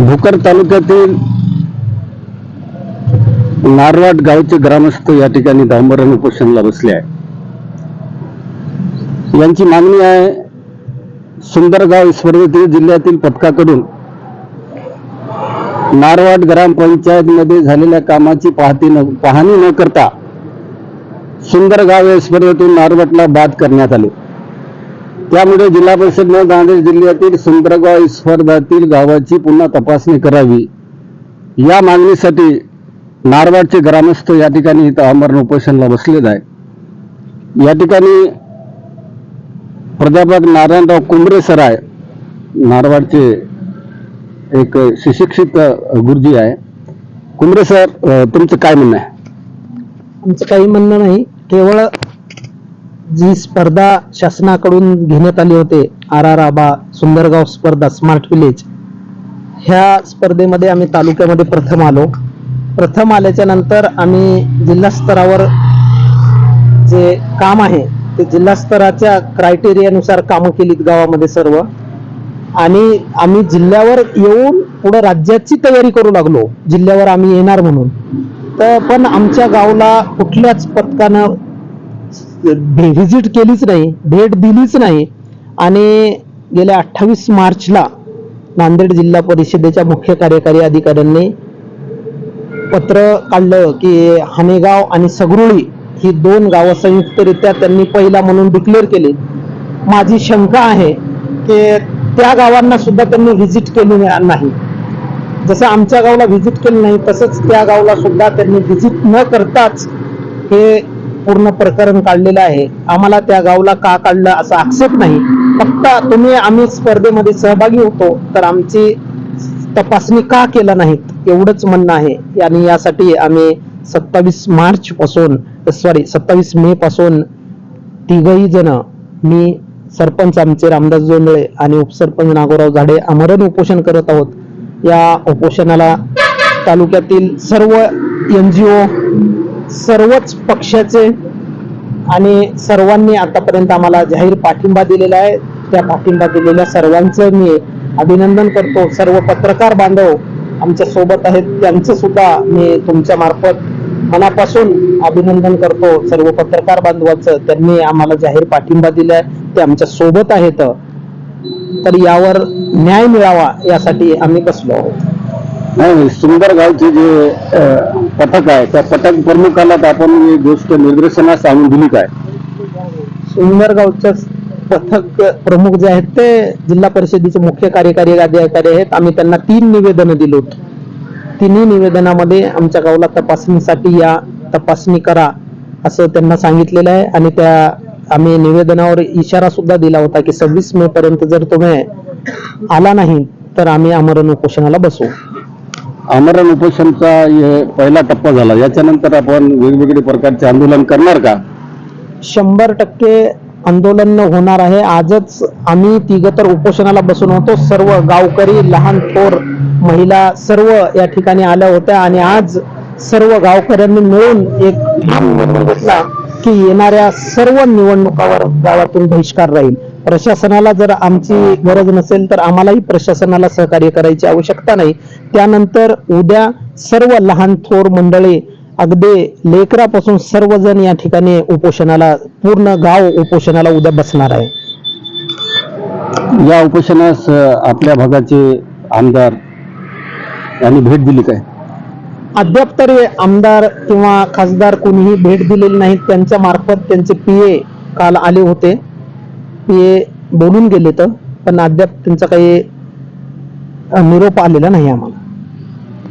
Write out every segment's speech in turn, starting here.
भोकर तालुक्यातील नारवाड गावचे ग्रामस्थ या ठिकाणी दामरण उपोषणाला बसले आहे यांची मागणी आहे सुंदरगाव स्पर्धेतील जिल्ह्यातील पथकाकडून नारवाड ग्रामपंचायतमध्ये झालेल्या कामाची पाहती न पाहणी न करता सुंदरगाव या स्पर्धेतून नारवाडला बाद करण्यात आले. त्यामुळे जिल्हा परिषदनं नांदेड जिल्ह्यातील सुंदरगाव स्पर्धातील गावाची पुन्हा तपासणी करावी. या मागणीसाठी नारवाडचे ग्रामस्थ या ठिकाणी इथं आमरण उपोषणला बसलेत आहे या ठिकाणी प्राध्यापक नारायणराव कुंबरे सर आहे नारवाडचे एक सुशिक्षित गुरुजी आहे कुंबरे सर तुमचं काय म्हणणं आहे? आमचं काही म्हणणं नाही. केवळ जी स्पर्धा शासनाकडून घेण्यात आली होते आर आर आबा सुंदरगाव स्पर्धा स्मार्ट विलेज ह्या स्पर्धेमध्ये आम्ही तालुक्यामध्ये प्रथम आलो. प्रथम आल्याच्यानंतर आम्ही जिल्हा स्तरावर जे काम आहे ते जिल्हा स्तराच्या क्रायटेरियानुसार कामं केलीत गावामध्ये सर्व. आणि आम्ही जिल्ह्यावर येऊन पुढे राज्याची तयारी करू लागलो जिल्ह्यावर आम्ही येणार म्हणून. तर पण आमच्या गावला कुठल्याच पथकानं व्हिजिट केलीच नाही भेट दिलीच नाही. आणि गेल्या अठ्ठावीस मार्चला नांदेड जिल्हा परिषदेच्या मुख्य कार्यकारी अधिकाऱ्यांनी पत्र काढलं की हनेगाव आणि सगरुळी ही दोन गावं संयुक्तरित्या त्यांनी पहिला म्हणून डिक्लेअर केली. माझी शंका आहे की त्या गावांना सुद्धा त्यांनी व्हिजिट केली नाही. जसं आमच्या गावाला व्हिजिट केलं नाही तसंच त्या गावाला सुद्धा त्यांनी व्हिजिट न करताच हे पूर्ण प्रकरण काढलेलं आहे. आम्हाला त्या गावला का काढलं असा आक्षेप नाही. फक्त तुम्ही आम्ही स्पर्धेमध्ये सहभागी होतो तर आमची तपासणी का केलं नाहीत? एवढंच म्हणणं आहे. आणि यासाठी आम्ही सत्तावीस मार्च पासून सॉरी सत्तावीस मे पासून तिघही जण मी सरपंच आमचे रामदास जोंधळे आणि उपसरपंच नागोराव झाडे आमरण उपोषण करत आहोत. या उपोषणाला तालुक्यातील सर्व एन जी ओ सर्वच पक्षाचे आणि सर्वांनी आतापर्यंत आम्हाला जाहीर पाठिंबा दिलेला आहे. त्या पाठिंबा दिलेल्या सर्वांचं मी अभिनंदन करतो. सर्व पत्रकार बांधव आमच्यासोबत आहेत. त्यांचं सुद्धा मी तुमच्या मार्फत मनापासून अभिनंदन करतो. सर्व पत्रकार बांधवाचं त्यांनी आम्हाला जाहीर पाठिंबा दिलाय. ते आमच्यासोबत आहेत. तर यावर न्याय मिळावा यासाठी आम्ही बसलो आहोत. नाही सुंदर गावचे जे पथक आहे त्या पथक प्रमुखाला आपण ही गोष्ट निदर्शनास आणून दिली काय? सुंदरगावच्या पथक प्रमुख जे आहेत ते जिल्हा परिषदेचे मुख्य कार्यकारी अधिकारी आहेत. आम्ही त्यांना तीन निवेदनं दिली होती. तिन्ही निवेदनामध्ये आमच्या गावाला तपासणीसाठी या तपासणी करा असं त्यांना सांगितलेलं आहे. आणि त्या आम्ही निवेदनावर इशारा सुद्धा दिला होता की सव्वीस मे पर्यंत जर तुम्ही आला नाही तर आम्ही आमरण उपोषणाला बसू. आमरण उपोषणचा हे पहिला टप्पा झाला. याच्यानंतर आपण वेगवेगळे प्रकारचे आंदोलन करणार का? शंभर टक्के आंदोलन होणार आहे. आजच आम्ही तिघ तर उपोषणाला बसून होतो. सर्व गावकरी लहान थोर महिला सर्व या ठिकाणी आल्या होत्या आणि आज सर्व गावकऱ्यांनी मिळून एक घेतला की येणाऱ्या सर्व निवडणुकावर गावातून बहिष्कार राहील. प्रशासनाला जर आमची गरज नसेल तर आम्हालाही प्रशासनाला सहकार्य करायची आवश्यकता नाही. त्यानंतर उद्या सर्व लहान थोर मंडळी अगदी लेकरापासून सर्वजण या ठिकाणी उपोषणाला पूर्ण गाव उपोषणाला उद्या बसणार आहे. या उपोषणास आपल्या भागाचे आमदार यांनी भेट दिली काय? अद्याप तरी आमदार किंवा खासदार कोणीही भेट दिलेली नाहीत त्यांच्या मार्फत त्यांचे पीए काल आले होते. पीए बोलून गेले तर पण अद्याप त्यांचा काही निरोप आलेला नाही आम्हाला.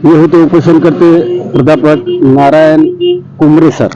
मी होते उपोषण करते प्राध्यापक नारायण कुंभरे सर।